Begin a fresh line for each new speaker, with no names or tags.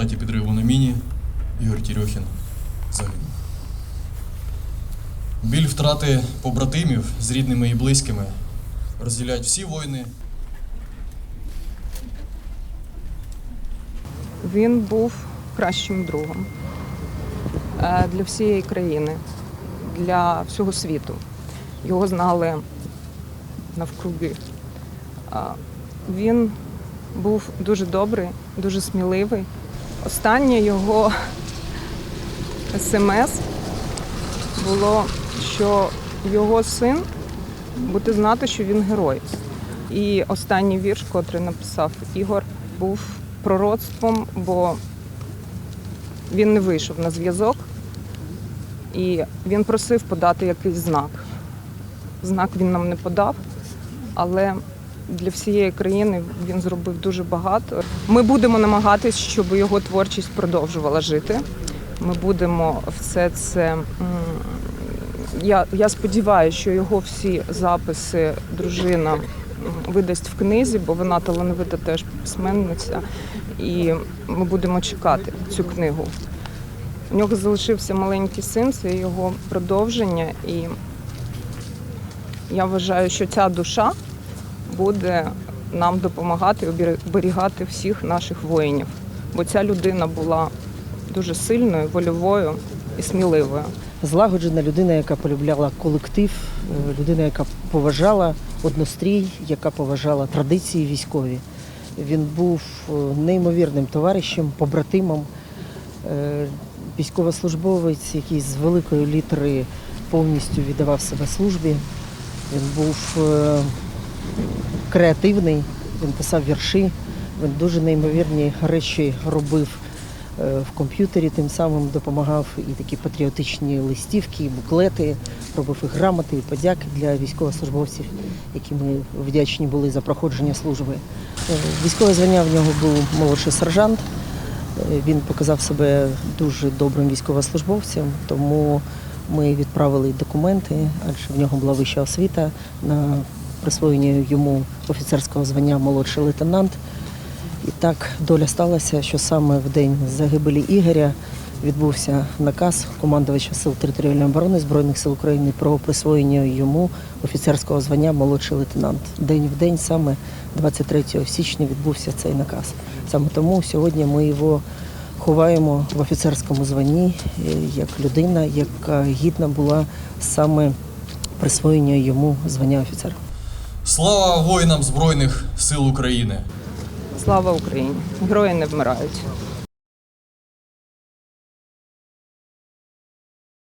результаті підриву на міні Ігор Тірьохін загинув. Біль втрати побратимів з рідними і близькими розділяють всі війни.
Він був кращим другом е, для всієї країни, для всього світу. Його знали навкруги. Е, він був дуже добрий, дуже сміливий. Останнє його смс було, що його син буде знати, що він герой. І останній вірш, котрий написав Ігор, був пророцтвом, бо він не вийшов на зв'язок, і він просив подати якийсь знак. Знак він нам не подав, але для всієї країни він зробив дуже багато. Ми будемо намагатись, щоб його творчість продовжувала жити. Ми будемо все це. Я, я сподіваюся, що його всі записи дружина видасть в книзі, бо вона талановита теж письменниця, і ми будемо чекати цю книгу. У нього залишився маленький син, це його продовження, і я вважаю, що ця душа буде нам допомагати оберігати всіх наших воїнів. Бо ця людина була дуже сильною, вольовою і сміливою.
злагоджена людина, яка полюбляла колектив, е, людина, яка поважала однострій, яка поважала традиції військові. Він був е, неймовірним товаришем, побратимом, е, військовослужбовець, який з великої літери повністю віддавав себе службі. Він був креативний, він писав вірші, він дуже неймовірні речі робив е, в комп'ютері, тим самим допомагав і такі патріотичні листівки, і буклети, робив і грамоти, і подяки для військовослужбовців, які ми вдячні були за проходження служби. Е, Військове звання в нього був молодший сержант. Е, Він показав себе дуже добрим військовослужбовцем, тому ми відправили документи, адже в нього була вища освіта на присвоєння йому офіцерського звання молодший лейтенант. І так доля сталася, що саме в день загибелі Ігоря відбувся наказ командувача Сил територіальної оборони Збройних сил України про присвоєння йому офіцерського звання молодший лейтенант. День в день, саме 23 січня, відбувся цей наказ. Саме тому сьогодні ми його ховаємо в офіцерському званні е, як людина, яка гідна була саме присвоєння йому звання офіцера.
Слава воїнам Збройних сил України!
Слава Україні! Герої не вмирають.